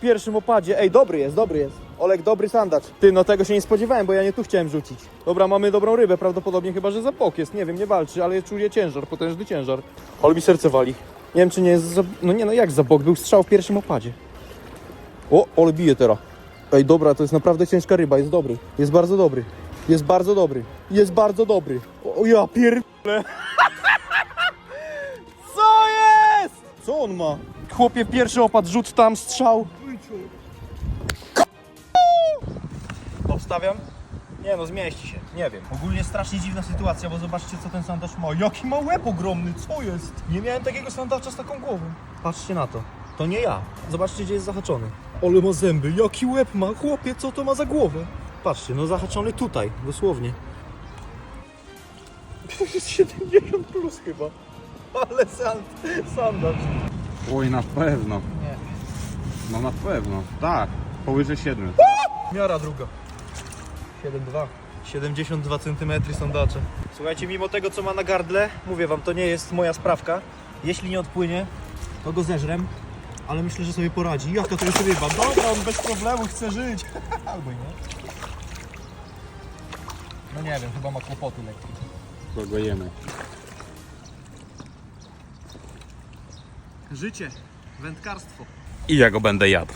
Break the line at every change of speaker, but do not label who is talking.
pierwszym opadzie. Ej, dobry jest, dobry jest. Olek, dobry sandacz. Ty, no tego się nie spodziewałem, bo ja nie tu chciałem rzucić. Dobra, mamy dobrą rybę, prawdopodobnie chyba, że za bok jest. Nie wiem, nie walczy, ale czuję ciężar, potężny ciężar. Ale mi serce wali. Nie wiem, czy nie jest za... No nie, no jak za bok? Był strzał w pierwszym opadzie. O, ale bije teraz. Ej, dobra, to jest naprawdę ciężka ryba, jest dobry. Jest bardzo dobry. Jest bardzo dobry. Jest bardzo dobry. O, o ja pierdolę. Co jest? Co on ma? Chłopie, pierwszy opad, rzut tam, strzał. Obstawiam? Nie no, zmieści się. Nie wiem. Ogólnie strasznie dziwna sytuacja, bo zobaczcie co ten sandacz ma. Jaki ma łeb ogromny, co jest? Nie miałem takiego sandacza z taką głową. Patrzcie na to. To nie ja. Zobaczcie gdzie jest zahaczony. Ole ma zęby, jaki łeb ma. Chłopie, co to ma za głowę? Patrzcie, no zahaczony tutaj, dosłownie. 70 plus chyba. Ale sand, sandacz.
Oj, na pewno. No na pewno. Tak. Powyżej 7.
Miara druga. 7,2. 72 cm sondacze. Słuchajcie, mimo tego co ma na gardle, mówię wam, to nie jest moja sprawka. Jeśli nie odpłynie, to go zeżrem, ale myślę, że sobie poradzi. Jaka to jest ryba? Dobra, on bez problemu chce żyć. Albo nie. No nie wiem, chyba ma kłopoty lekkie.
Kogo jemy.
Życie, wędkarstwo.
I ja go będę jadł.